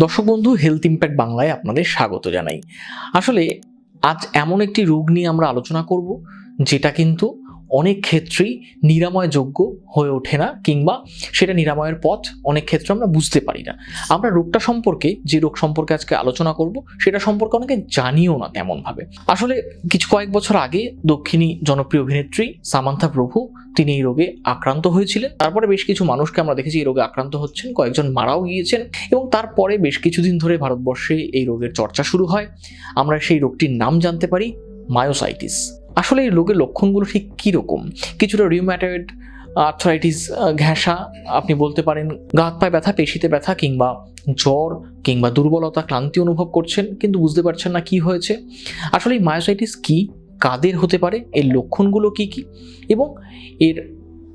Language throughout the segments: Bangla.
দর্শক বন্ধু হেলথ ইম্প্যাক্ট বাংলায় আপনাদের স্বাগত জানাই। আসলে আজ এমন একটি রোগ নিয়ে আমরা আলোচনা করব, যেটা কিন্তু অনেক ক্ষেত্রেই নিরাময়যোগ্য হয়ে ওঠে না কিংবা সেটা নিরাময়ের পথ অনেক ক্ষেত্রে আমরা বুঝতে পারি না। আমরা রোগটা সম্পর্কে, যে রোগ সম্পর্কে আজকে আলোচনা করব, সেটা সম্পর্কে অনেকে জানিও না তেমনভাবে। আসলে কিছু কয়েক বছর আগে দক্ষিণী জনপ্রিয় অভিনেত্রী সামান্থা প্রভু, তিনি এই রোগে আক্রান্ত হয়েছিলেন। তারপরে বেশ কিছু মানুষকে আমরা দেখেছি এই রোগে আক্রান্ত হচ্ছেন, কয়েকজন মারাও গিয়েছেন এবং তারপরে বেশ কিছুদিন ধরে ভারতবর্ষে এই রোগের চর্চা শুরু হয়। আমরা সেই রোগটির নাম জানতে পারি, মায়োসাইটিস। আসলে এই রোগের লক্ষণগুলো ঠিক কীরকম? কিছুটা রিউম্যাটয়েড আর্থ্রাইটিস ঘেঁষা আপনি বলতে পারেন গা হাত পায়ে ব্যথা, পেশিতে ব্যথা কিংবা জ্বর কিংবা দুর্বলতা, ক্লান্তি অনুভব করছেন কিন্তু বুঝতে পারছেন না কি হয়েছে। আসলে এই মায়োসাইটিস কি? কাদের হতে পারে? এর লক্ষণগুলো কি কি? এবং এর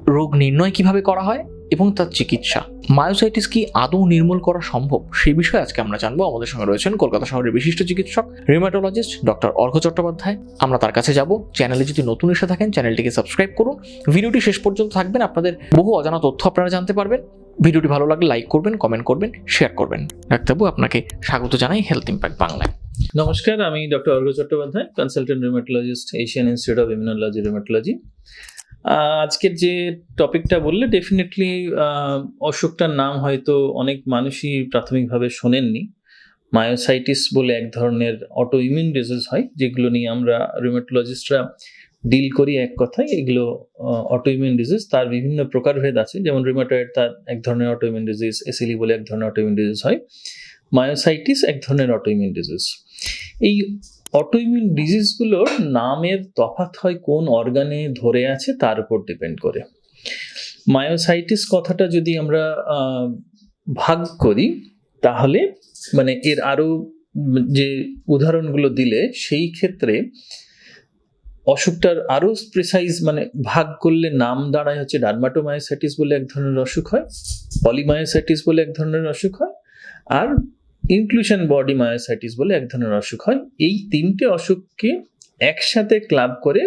রোগ নির্ণয় কীভাবে করা হয়? এবং তার চিকিৎসা। মায়োসাইটিস কি আদৌ নির্মূল করা সম্ভব? সেই বিষয়ে আজকে আমরা জানব। আমাদের সঙ্গে রয়েছেন কলকাতা শহরের বিশিষ্ট চিকিৎসক রিমাটোলজিস্ট ডক্টর অর্ঘ চট্টোপাধ্যায়। আমরা তার কাছে যাব। চ্যানেলে যদি নতুন এসে থাকেন, চ্যানেলটিকে সাবস্ক্রাইব করুন। ভিডিওটি শেষ পর্যন্ত থাকবেন। আপনাদের বহু অজানা তথ্য আপনারা জানতে পারবেন। ভিডিওটি ভালো লাগলে লাইক করবেন কমেন্ট করবেন শেয়ার করবেন। ডাক্তারবাবু, আপনাকে স্বাগত জানাই হেলথ ইম্প্যাক্ট বাংলায়। নমস্কার, আমি doctor Argha Chattopadhyay consultant rheumatologist Asian Institute of Immunology Rheumatology আজকের যে টপিকটা বললে ডেফিনেটলি অসুখটার নাম হয়তো অনেক মানুষই প্রাথমিকভাবে শোনেননি। মায়োসাইটিস বলে এক ধরনের অটো ইমিউন ডিজিজ হয়, যেগুলো নিয়ে আমরা রিউমেটোলজিস্টরা ডিল করি এক কথায়। এগুলো অটো ইমিউন ডিজিজ তার বিভিন্ন প্রকারভেদ আছে। যেমন রিউমেটয়েড তার এক ধরনের অটো ইমিউন ডিজিজ এসিলি বলে এক ধরনের অটো ইমিউন ডিজিজ হয়। মায়োসাইটিস এক ধরনের অটো ইমিউন ডিজিজ এই অটোইমিউন ডিজিজগুলোর নামের তফাৎ হয় কোন অর্গানে ধরে আছে তার উপর ডিপেন্ড করে। মায়োসাইটিস কথাটা যদি আমরা ভাগ করি, তাহলে মানে এর আরও যে উদাহরণগুলো দিলে, সেই ক্ষেত্রে অসুখটার আরও প্রিসাইজ মানে ভাগ করলে নাম দাঁড়ায় হচ্ছে ডার্মাটোমায়োসাইটিস বলে এক ধরনের অসুখ হয় পলিমায়োসাইটিস বলে এক ধরনের অসুখ হয়, আর ইনক্লুশন বডি মায়োসাইটিস বলে এক ধরনের অসুখ হয়। এই তিনটে অসুখকে একসাথে ক্লাব করে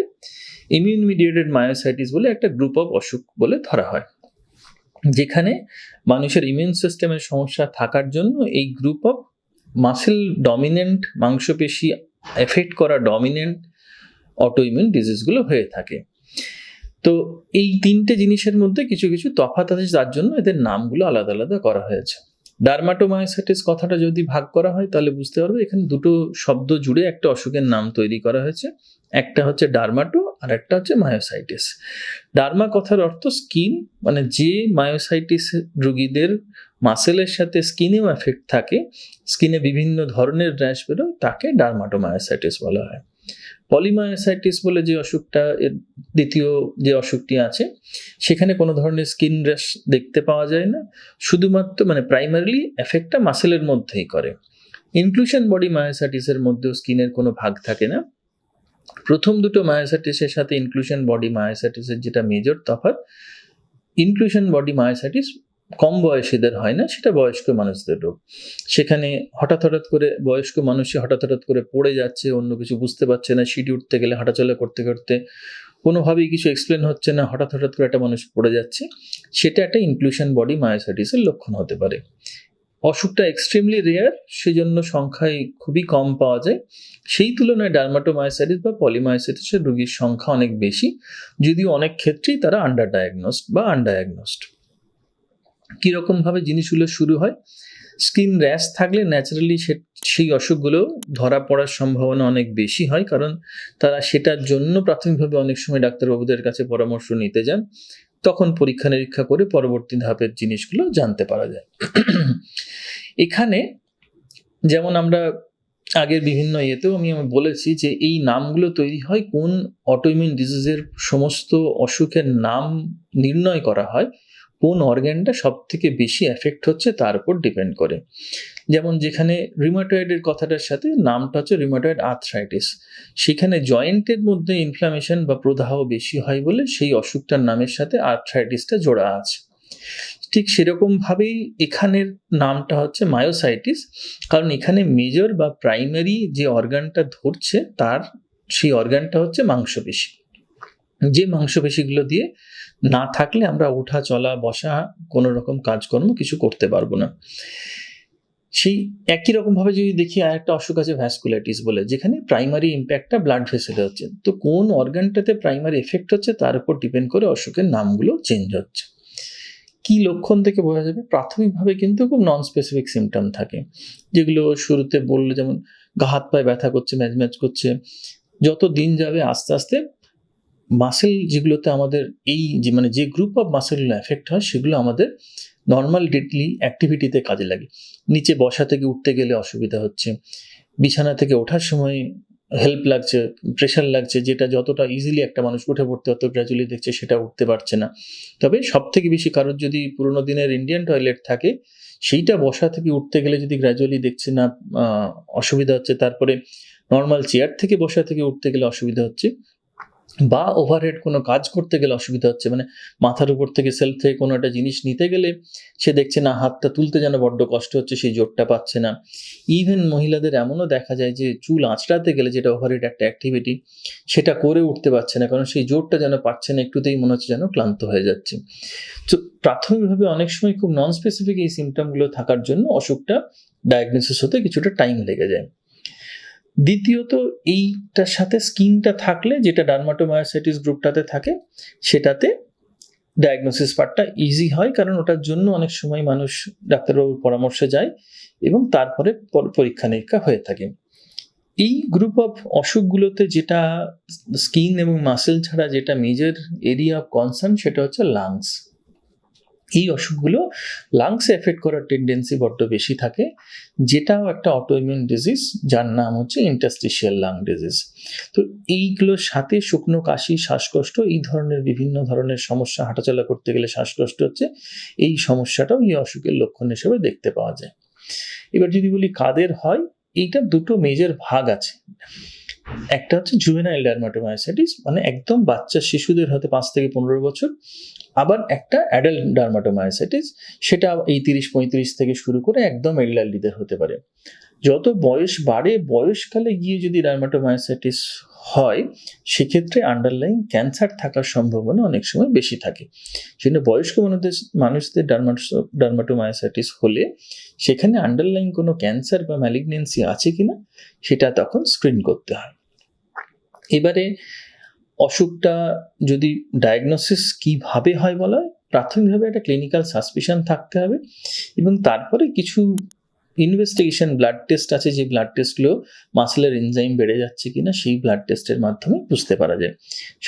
ইমিউন মিডিয়েটেড মায়োসাইটিস বলে একটা গ্রুপ অফ অসুখ বলে ধরা হয়। যেখানে মানুষের ইমিউন সিস্টেমের সমস্যা থাকার জন্য এই গ্রুপ অফ মাসেল ডমিনেন্ট মাংসপেশি এফেক্ট করা ডমিনেন্ট অটো ইমিউন ডিজিজগুলো হয়ে থাকে। তো এই তিনটে জিনিসের মধ্যে কিছু কিছু তফাৎ আছে, যার জন্য এদের নামগুলো আলাদা আলাদা করা হয়েছে। ডার্মাটোমায়োসাইটিস কথাটা যদি ভাগ করা হয়, তাহলে বুঝতে পারবে এখানে দুটো শব্দ জুড়ে একটা অসুখের নাম তৈরি করা হয়েছে। একটা হচ্ছে ডার্মাটো আর একটা হচ্ছে মায়োসাইটিস ডার্মা কথার অর্থ স্কিন মানে যে মায়োসাইটিস রোগীদের মাসেলের সাথে স্কিনেও এফেক্ট থাকে স্কিনে বিভিন্ন ধরনের র্যাশ বেরোয়, তাকে ডার্মাটোমায়োসাইটিস বলা হয়। পলিমায়োসাইটিস বলে যে অসুখটা, এর দ্বিতীয় যে অসুখটি আছে, সেখানে কোনো ধরনের স্কিন র্যাশ দেখতে পাওয়া যায় না। শুধুমাত্র মানে প্রাইমারিলি এফেক্টটা মাসেলের মধ্যেই করে। ইনক্লুশন বডি মায়োসাইটিসের মধ্যেও স্কিনের কোনো ভাগ থাকে না। প্রথম দুটো মায়োসাইটিসের সাথে ইনক্লুশন বডি মায়োসাইটিসের যেটা মেজর তফাৎ, ইনক্লুশন বডি মায়োসাইটিস কম বয়সীদের হয় না, সেটা বয়স্ক মানুষদের রোগ। সেখানে হঠাৎ হঠাৎ করে বয়স্ক মানুষই হঠাৎ হঠাৎ করে পড়ে যাচ্ছে, অন্য কিছু বুঝতে পারছে না, সিঁড়ি উঠতে গেলে, হাঁটাচলা করতে করতে কোনোভাবেই কিছু এক্সপ্লেন হচ্ছে না, হঠাৎ হঠাৎ করে একটা মানুষ পড়ে যাচ্ছে। সেটা একটা ইনক্লুশন বডি মায়োসাইটিসের লক্ষণ হতে পারে। অসুখটা এক্সট্রিমলি রেয়ার সেজন্য সংখ্যায় খুবই কম পাওয়া যায়। সেই তুলনায় ডার্মাটোমায়োসাইটিস বা পলিমায়োসাইটিসের রোগীর সংখ্যা অনেক বেশি, যদিও অনেক ক্ষেত্রেই তারা আন্ডার ডায়াগনোসড বা আনডায়াগনোসড কীরকমভাবে জিনিসগুলো শুরু হয়? স্কিন র্যাশ থাকলে ন্যাচারালি সে, সেই অসুখগুলো ধরা পড়ার সম্ভাবনা অনেক বেশি হয়, কারণ তারা সেটার জন্য প্রাথমিকভাবে অনেক সময় ডাক্তারবাবুদের কাছে পরামর্শ নিতে যান। তখন পরীক্ষা নিরীক্ষা করে পরবর্তী ধাপের জিনিসগুলো জানতে পারা যায়। এখানে যেমন আমরা আগের বিভিন্ন ইয়েতেও আমি আমি বলেছি যে এই নামগুলো তৈরি হয় কোন অটোইমিউন ডিজিজের সমস্ত অসুখের নাম নির্ণয় করা হয়। কোন অর্গ্যানটা সব থেকে বেশি এফেক্ট হচ্ছে তার উপর ডিপেন্ড করে। যেমন যেখানে রিমাটয়েডের কথাটার সাথে নামটা হচ্ছে রিমাটয়েড আর্থ্রাইটিস সেখানে জয়েন্টের মধ্যে ইনফ্লামেশন বা প্রদাহ বেশি হয় বলে সেই অসুখটার নামের সাথে আর্থ্রাইটিসটা জোড়া আছে। ঠিক সেরকমভাবেই এখানের নামটা হচ্ছে মায়োসাইটিস কারণ এখানে মেজর বা প্রাইমারি যে অর্গানটা ধরছে, তার সেই অর্গানটা হচ্ছে মাংসপেশি। যে মাংসপেশিগুলো দিয়ে না থাকলে আমরা ওঠা চলা, বসা কোনো রকম কাজকর্ম কিছু করতে পারব না। সেই একই রকম ভাবে যদি দেখি, আর একটা অসুখ আছে ভ্যাসকুলাইটিস বলে, যেখানে প্রাইমারি ইম্প্যাক্টটা ব্লাড ভেসেলে হচ্ছে। তো কোন অর্গানটাতে প্রাইমারি এফেক্ট হচ্ছে, তার উপর ডিপেন্ড করে অসুখের নামগুলো চেঞ্জ হচ্ছে। কি লক্ষণ থেকে বোঝা যাবে? প্রাথমিকভাবে কিন্তু খুব নন স্পেসিফিক সিমটম থাকে। যেগুলো শুরুতে বলল যেমন গা, হাত, পায়ে ব্যথা করছে ম্যাচ ম্যাচ করছে, যত দিন যাবে আস্তে আস্তে মাসেল যেগুলোতে আমাদের এই যে মানে যে গ্রুপ অফ মাসেলগুলো এফেক্ট হয়, সেগুলো আমাদের নর্মাল ডেটলি অ্যাক্টিভিটিতে কাজে লাগে। নিচে বসা থেকে উঠতে গেলে অসুবিধা হচ্ছে, বিছানা থেকে ওঠার সময় হেল্প লাগছে প্রেশার লাগছে, যেটা যতটা ইজিলি একটা মানুষ উঠে পড়তে হতো গ্র্যাজুয়ালি দেখছে সেটা উঠতে পারছে না। তবে সব থেকে বেশি কারোর যদি পুরোনো দিনের ইন্ডিয়ান টয়লেট থাকে, সেইটা বসা থেকে উঠতে গেলে যদি গ্র্যাজুয়ালি দেখছে না অসুবিধা হচ্ছে, তারপরে নর্মাল চেয়ার থেকে বসা থেকে উঠতে গেলে অসুবিধা হচ্ছে বা ওভারহেড কোনো কাজ করতে গেলে অসুবিধা হচ্ছে। মানে মাথার উপর থেকে সেলফ থেকে কোনো একটা জিনিস নিতে গেলে সে দেখছে না, হাতটা তুলতে যেন বড্ড কষ্ট হচ্ছে, সেই জোরটা পাচ্ছে না। ইভেন মহিলাদের এমনও দেখা যায় যে চুল আঁচড়াতে গেলে যেটা ওভারহেড একটা অ্যাক্টিভিটি সেটা করে উঠতে পারছে না, কারণ সেই জোরটা যেন পাচ্ছে না, একটুতেই মনে হচ্ছে যেন ক্লান্ত হয়ে যাচ্ছে। তো প্রাথমিকভাবে অনেক সময় খুব নন স্পেসিফিক এই সিমটমগুলো থাকার জন্য অসুখটা ডায়াগনোসিস হতে কিছুটা টাইম লেগে যায়। দ্বিতীয়ত, এইটার সাথে স্কিনটা থাকলে, যেটা ডার্মাটোমায়োসাইটিস গ্রুপটাতে থাকে, সেটাতে ডায়াগনোসিস পার্টটা ইজি হয়, কারণ ওটার জন্য অনেক সময় মানুষ ডাক্তারবাবুর পরামর্শে যায় এবং তারপরে পরীক্ষা নিরীক্ষা হয়ে থাকে। এই গ্রুপ অফ অসুখগুলোতে যেটা স্কিন এবং মাসেল ছাড়া যেটা মেজর এরিয়া অফ কনসার্ন সেটা হচ্ছে লাংস এই অসুখগুলো লাংসে এফেক্ট করার টেন্ডেন্সি বড্ড বেশি থাকে, যেটাও একটা অটোইমিউন ডিজিজ যার নাম হচ্ছে ইন্টাস্টিশিয়াল লাং ডিজিজ তো এইগুলোর সাথে শুকনো কাশি, শ্বাসকষ্ট, এই ধরনের বিভিন্ন ধরনের সমস্যা, হাঁটাচলা করতে গেলে শ্বাসকষ্ট হচ্ছে, এই সমস্যাটাও এই অসুখের লক্ষণ হিসেবে দেখতে পাওয়া যায়। এবার যদি বলি কাদের হয়, এইটার দুটো মেজর ভাগ আছে। একটা হচ্ছে জুভেনাইল ডার্মাটোমায়োসাইটিস মানে একদম বাচ্চা শিশুদের হয়তো পাঁচ থেকে পনেরো বছর। আবার একটা অ্যাডাল্ট ডার্মাটোমায়োসাইটিস সেটা এই তিরিশ, পঁয়ত্রিশ থেকে শুরু করে একদম এল্ডারলিদের হতে পারে। যত বয়স বাড়ে, বয়সকালে গিয়ে যদি ডার্মাটোমায়োসাইটিস হয়, সেক্ষেত্রে আন্ডারলাইন ক্যান্সার থাকার সম্ভাবনা অনেক সময় বেশি থাকে। সেজন্য বয়স্ক মানুষদের মানুষদের ডার্মাটো ডার্মাটোমায়োসাইটিস হলে সেখানে আন্ডারলাইন কোনো ক্যান্সার বা ম্যালিগনেন্সি আছে কিনা, সেটা তখন স্ক্রিন করতে হয়। এবারে অসুখটা যদি ডায়াগনোসিস কীভাবে হয় বলা হয়, প্রাথমিকভাবে একটা ক্লিনিক্যাল সাসপিশন থাকতে হবে এবং তারপরে কিছু ইনভেস্টিগেশন ব্লাড টেস্ট আছে যে ব্লাড টেস্টগুলো মাসেলের এনজাইম বেড়ে যাচ্ছে কিনা সেই ব্লাড টেস্টের মাধ্যমে বুঝতে পারা যায়।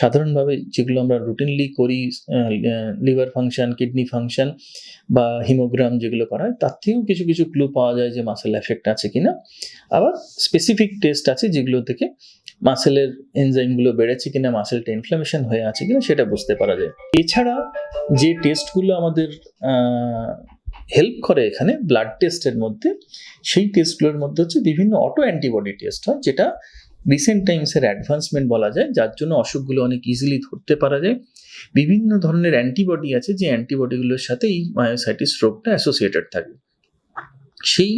সাধারণভাবে যেগুলো আমরা রুটিনলি করি লিভার ফাংশন কিডনি ফাংশন বা হিমোগ্রাম যেগুলো করা হয়, তার থেকেও কিছু কিছু ক্লু পাওয়া যায় যে মাসেল এফেক্ট আছে কিনা। আবার স্পেসিফিক টেস্ট আছে যেগুলো থেকে মাসেলের এনজাইমগুলো বেড়েছে কিনা, মাসেলটা ইনফ্লামেশন হয়ে আছে কিনা সেটা বুঝতে পারা যায়। এছাড়া যে টেস্টগুলো আমাদের হেল্প করে এখানে ব্লাড টেস্টের মধ্যে, সেই টেস্টগুলোর মধ্যে হচ্ছে বিভিন্ন অটো অ্যান্টিবডি টেস্ট হয়, যেটা রিসেন্ট টাইমসের অ্যাডভান্সমেন্ট বলা যায়, যার জন্য অসুখগুলো অনেক ইজিলি ধরতে পারা যায়। বিভিন্ন ধরনের অ্যান্টিবডি আছে, যে অ্যান্টিবডিগুলোর সাথে এই মায়োসাইটিস রোগটা অ্যাসোসিয়েটেড থাকে। সেই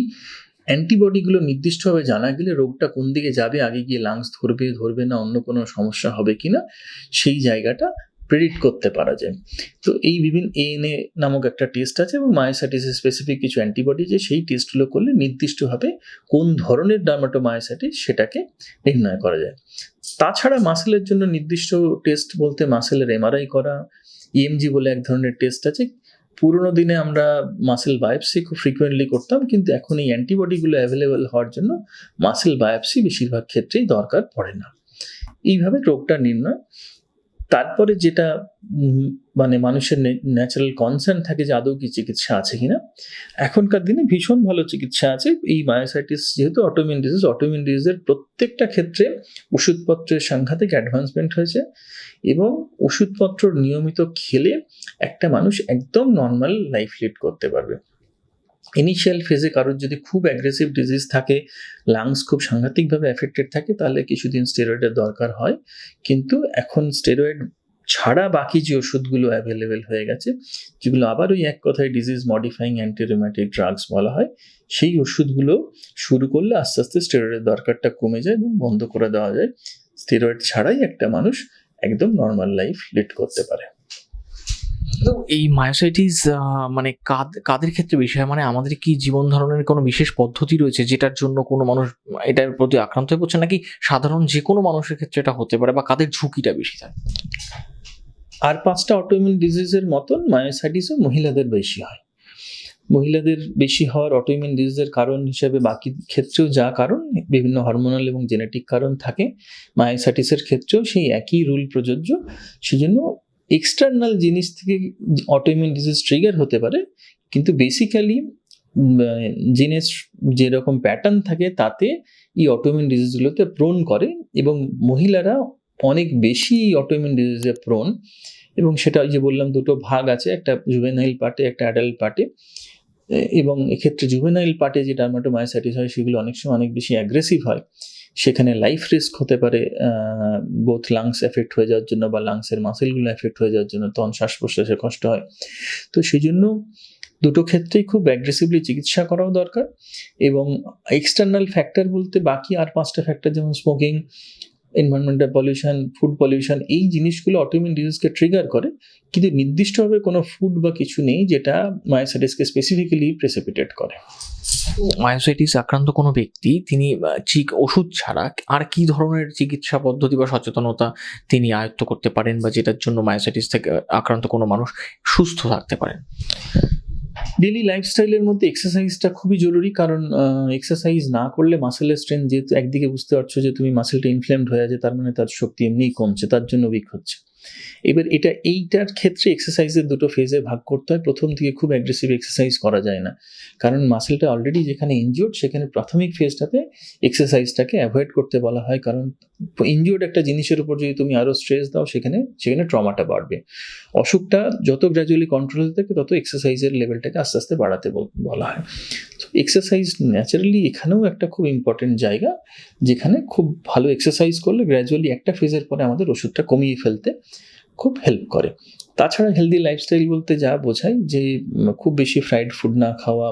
অ্যান্টিবডিগুলো নির্দিষ্টভাবে জানা গেলে রোগটা কোন দিকে যাবে, আগে গিয়ে লাংস ধরবে ধরবে না, অন্য কোনো সমস্যা হবে কিনা, সেই জায়গাটা প্রেডিক্ট করতে পারা যায়। তো এই বিভিন্ন এএনএ নামক একটা টেস্ট আছে এবং মায়োসাইটিসের স্পেসিফিক কিছু অ্যান্টিবডি যে সেই টেস্টগুলো করলে নির্দিষ্টভাবে কোন ধরনের ডার্মাটোমায়োসাইটিস সেটাকে নির্ণয় করা যায়। তাছাড়া মাসেলের জন্য নির্দিষ্ট টেস্ট বলতে মাসেলের এমআরআই করা ইএমজি বলে এক ধরনের টেস্ট আছে পুরোনো দিনে আমরা মাসেল বায়োপসি খুব ফ্রিকুয়েন্টলি করতাম, কিন্তু এখন এই অ্যান্টিবডিগুলো অ্যাভেলেবেল হওয়ার জন্য মাসেল বায়োপসি বেশিরভাগ ক্ষেত্রেই দরকার পড়ে না। এইভাবে রোগটা নির্ণয়। তারপরে যেটা মানে মানুষের ন্যাচারাল কনসার্ন থাকে যে আদৌ কি চিকিৎসা আছে কিনা, এখনকার দিনে ভীষণ ভালো চিকিৎসা আছে। এই মায়োসাইটিস যেহেতু অটোমিন ডিজিজ অটোমিন ডিজিজের প্রত্যেকটা ক্ষেত্রে ওষুধপত্রের সাংঘাতিক অ্যাডভান্সমেন্ট হয়েছে এবং ওষুধপত্র নিয়মিত খেলে একটা মানুষ একদম নর্মাল লাইফ লিড করতে পারবে। ইনিশিয়াল ফেজে কারোর যদি খুব অ্যাগ্রেসিভ ডিজিজ থাকে লাংস খুব সাংঘাতিকভাবে এফেক্টেড থাকে, তাহলে কিছুদিন স্টেরয়েডের দরকার হয়। কিন্তু এখন স্টেরয়েড ছাড়া বাকি যে ওষুধগুলো অ্যাভেলেবেল হয়ে গেছে, যেগুলো আবার ওই এক কথায় ডিজিজ মডিফাইং অ্যান্টিরিমেটিক ড্রাগস বলা হয়, সেই ওষুধগুলো শুরু করলে আস্তে আস্তে স্টেরয়েডের দরকারটা কমে যায় এবং বন্ধ করে দেওয়া যায়। স্টেরয়েড ছাড়াই একটা মানুষ একদম নর্মাল লাইফ লিড করতে পারে। তো এই মায়োসাইটিস মানে কাদ- কাদের ক্ষেত্রে বেশি হয় মানে আমাদের কি জীবন ধারণের কোনো বিশেষ পদ্ধতি রয়েছে যেটার জন্য কোনো মানুষ এটার প্রতি আক্রান্ত হয়ে পড়ছে? নাকি সাধারণ যে কোনো মানুষের ক্ষেত্রে এটা হতে পারে বা কাদের ঝুঁকিটা বেশি থাকে? আর পাঁচটা অটোইমিউন ডিজিজের মতন মায়োসাইটিসও মহিলাদের বেশি হয়। মহিলাদের বেশি হওয়ার অটোইমিউন ডিজিজের কারণ হিসেবে বাকি ক্ষেত্রেও যা কারণ, বিভিন্ন হরমোনাল এবং জেনেটিক কারণ থাকে মায়োসাইটিসের ক্ষেত্রেও সেই একই রুল প্রযোজ্য। সেজন্য এক্সটার্নাল জিনিস থেকে অটোইমিউন ডিজিজ ট্রিগার হতে পারে, কিন্তু বেসিক্যালি জিনের যেরকম প্যাটার্ন থাকে তাতে এই অটোইমিউন ডিজিজগুলোতে প্রোন করে এবং মহিলারা অনেক বেশি অটোইমিউন ডিজিজে প্রোন এবং সেটা ওই যে বললাম দুটো ভাগ আছে, একটা জুভেনাইল পার্টে একটা অ্যাডাল্ট পার্টে এবং এক্ষেত্রে জুভেনাইল পার্টে যে ডার্মাটোমায়োসাইটিস হয় সেগুলো অনেক সময় অনেক বেশি অ্যাগ্রেসিভ হয়। সেখানে লাইফ রিস্ক হতে পারে বোথ লাংস এফেক্ট হয়ে যাওয়ার জন্য বা লাংসের মাসেলগুলো এফেক্ট হয়ে যাওয়ার জন্য, তখন শ্বাস প্রশ্বাসে কষ্ট হয়। তো সেই জন্য দুটো ক্ষেত্রেই খুব অ্যাগ্রেসিভলি চিকিৎসা করাও দরকার এবং এক্সটার্নাল ফ্যাক্টর বলতে বাকি আর পাঁচটা ফ্যাক্টর যেমন smoking environmental pollution food pollution এই জিনিসগুলো অটোইমিউন ডিজিজকে ট্রিগার করে। কিন্তু নির্দিষ্টভাবে কোনো ফুড বা কিছু নেই যেটা মায়োসাইটিসকে স্পেসিফিক্যালি প্রেসিপিটেট করে। মায়োসাইটিস আক্রান্ত কোনো ব্যক্তি, তিনি চিক ওষুধ ছাড়া আর কি ধরনের চিকিৎসা পদ্ধতি বা সচেতনতা তিনি আয়ত্ত করতে পারেন বা যেটার জন্য মায়োসাইটিস থেকে আক্রান্ত কোনো মানুষ সুস্থ থাকতে পারেন? ডেলি লাইফস্টাইলের মধ্যে এক্সারসাইজটা খুবই জরুরি কারণ এক্সারসাইজ না করলে মাসেলের স্ট্রেন যেহেতু একদিকে বুঝতে পারছ যে তুমি মাসেলটা ইনফ্লেমড হয়ে আছে, তার মানে তার শক্তি এমনিই কমছে, তার জন্য উইক হচ্ছে। এবার এটা এইটার ক্ষেত্রে এক্সারসাইজের দুটো ফেজে ভাগ করতে হয়। প্রথম দিকে খুব অ্যাগ্রেসিভ এক্সারসাইজ করা যায় না। কারণ মাসেলটা অলরেডি যেখানে ইনজিওর্ড সেখানে প্রাথমিক ফেজটাতে এক্সারসাইজটাকে অ্যাভয়েড করতে বলা হয়। কারণ ইনজিওর্ড একটা জিনিসের উপর যদি তুমি আরও স্ট্রেস দাও, সেখানে সেখানে ট্রমাটা বাড়বে। অসুখটা যত গ্র্যাজুয়ালি কন্ট্রোল হতে থাকে, তত এক্সারসাইজের লেভেলটাকে আস্তে আস্তে বাড়াতে বলা হয়। তো এক্সারসাইজ ন্যাচারালি এখানেও একটা খুব ইম্পর্টেন্ট জায়গা, যেখানে খুব ভালো এক্সারসাইজ করলে গ্র্যাজুয়ালি একটা ফেজের পরে আমাদের ওষুধটা কমিয়ে ফেলতে খুব হেল্প করে। তাছাড়া হেলদি লাইফস্টাইল বলতে যা বোঝায় যে খুব বেশি ফ্রাইড ফুড না খাওয়া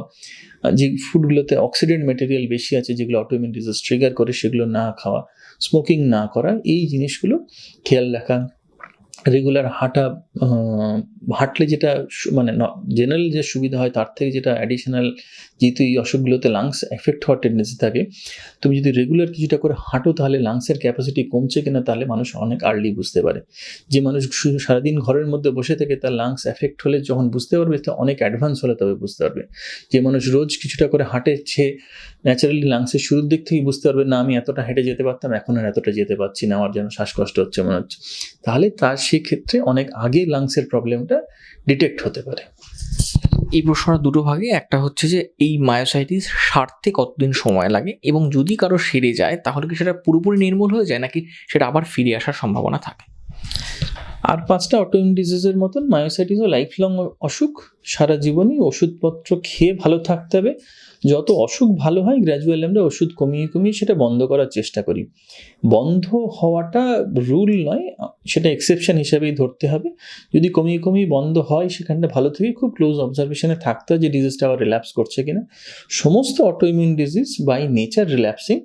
যে ফুডগুলোতে অক্সিডেন্ট মেটেরিয়াল বেশি আছে যেগুলো অটোমেটিক ট্রিগার করে সেগুলো না খাওয়া স্মোকিং না করা, এই জিনিসগুলো খেয়াল রাখা রেগুলার হাঁটা হাঁটলে যেটা মানে জেনারেল যে সুবিধা হয় তার থেকে যেটা অ্যাডিশনাল যেহেতু এই অসুখগুলোতে লাংস এফেক্ট হওয়ার টেন্ডেন্সি থাকে, তুমি যদি রেগুলার কিছুটা করে হাঁটো তাহলে লাংসের ক্যাপাসিটি কমছে কিনা তাহলে মানুষ অনেক আর্লি বুঝতে পারে। যে মানুষ সারাদিন ঘরের মধ্যে বসে থেকে তার লাংস এফেক্ট হলে যখন বুঝতে পারবে, তো অনেক অ্যাডভান্স হলে তবে বুঝতে পারবে। যে মানুষ রোজ কিছুটা করে হাঁটে সে ন্যাচারালি লাংসের শুরুর দিক থেকেই বুঝতে পারবে না আমি এতটা হেঁটে যেতে পারতাম এখন আর এতটা যেতে পারছি না আমার যেন শ্বাসকষ্ট হচ্ছে মনে হচ্ছে। তাহলে তার সেক্ষেত্রে অনেক আগে লাংসের প্রবলেমটা ডিটেক্ট হতে পারে। এই প্রশ্নটা দুটো ভাগে একটা হচ্ছে যে এই মায়োসাইটিস সারতে কতদিন সময় লাগে এবং যদি কারও সেরে যায় তাহলে কি সেটা পুরোপুরি নির্মূল হয়ে যায় নাকি সেটা আবার ফিরে আসার সম্ভাবনা থাকে? আর পাঁচটা অটোইমিউন ডিজিজের মতন মায়োসাইটিসও লাইফ লং অসুখ সারা জীবনই ওষুধপত্র খেয়ে ভালো থাকতে হবে। যত অসুখ ভালো হয় গ্র্যাজুয়ালি আমরা ওষুধ কমিয়ে কমিয়ে সেটা বন্ধ করার চেষ্টা করি। বন্ধ হওয়াটা রুল নয়, সেটা এক্সেপশন হিসেবেই ধরতে হবে। যদি কমিয়ে কমিয়ে বন্ধ হয়, সেখানটা ভালো থেকে খুব ক্লোজ অবজারভেশনে থাকতে হয় যে ডিজিজটা আবার রিল্যাপস করছে কিনা। সমস্ত autoimmune disease by nature relapsing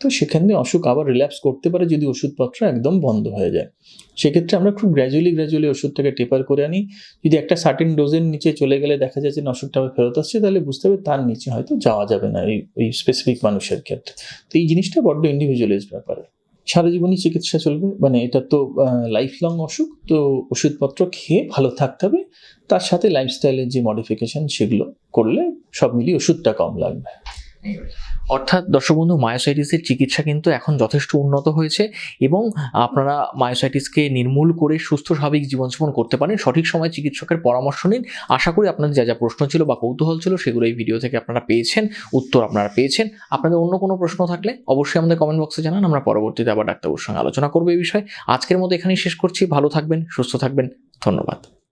তো সেখানে অসুখ আবার রিল্যাপস করতে পারে যদি ওষুধপত্র একদম বন্ধ হয়ে যায়। সেক্ষেত্রে আমরা খুব গ্র্যাজুয়ালি গ্র্যাজুয়ালি ওষুধটাকে টেপার করে আনি। যদি একটা সার্টেন ডোজের নিচে চলে গেলে দেখা যায় যে নশো টাকা ফেরত আসছে, তাহলে বুঝতে হবে তার নিচে হয়তো যাওয়া যাবে না এই ওই স্পেসিফিক মানুষের ক্ষেত্রে। তো এই জিনিসটা বড্ড ইন্ডিভিজুয়ালাইজ ব্যাপার। সারা জীবনই চিকিৎসা চলবে মানে এটা তো লাইফ লং অসুখ, তো ওষুধপত্র খেয়ে ভালো থাকতে হবে। তার সাথে লাইফস্টাইলের যে মডিফিকেশন সেগুলো করলে সব মিলিয়ে ওষুধটা কম লাগবে। অর্থাৎ দর্শক বন্ধু মায়োসাইটিসের চিকিৎসা কিন্তু এখন যথেষ্ট উন্নত হয়েছে এবং আপনারা মায়োসাইটিসকে নির্মূল করে সুস্থ স্বাভাবিক জীবনযাপন করতে পারেন। সঠিক সময় চিকিৎসকের পরামর্শ নিন। আশা করি আপনাদের যা যা প্রশ্ন ছিল বা কৌতূহল ছিল সেগুলো এই ভিডিও থেকে আপনারা পেয়েছেন, উত্তর আপনারা পেয়েছেন। আপনাদের অন্য কোনো প্রশ্ন থাকলে অবশ্যই আমাদের কমেন্ট বক্সে জানান, আমরা পরবর্তীতে আবার ডাক্তারবাবুর সঙ্গে আলোচনা করব এই বিষয়ে। আজকের মতো এখানেই শেষ করছি। ভালো থাকবেন, সুস্থ থাকবেন। ধন্যবাদ।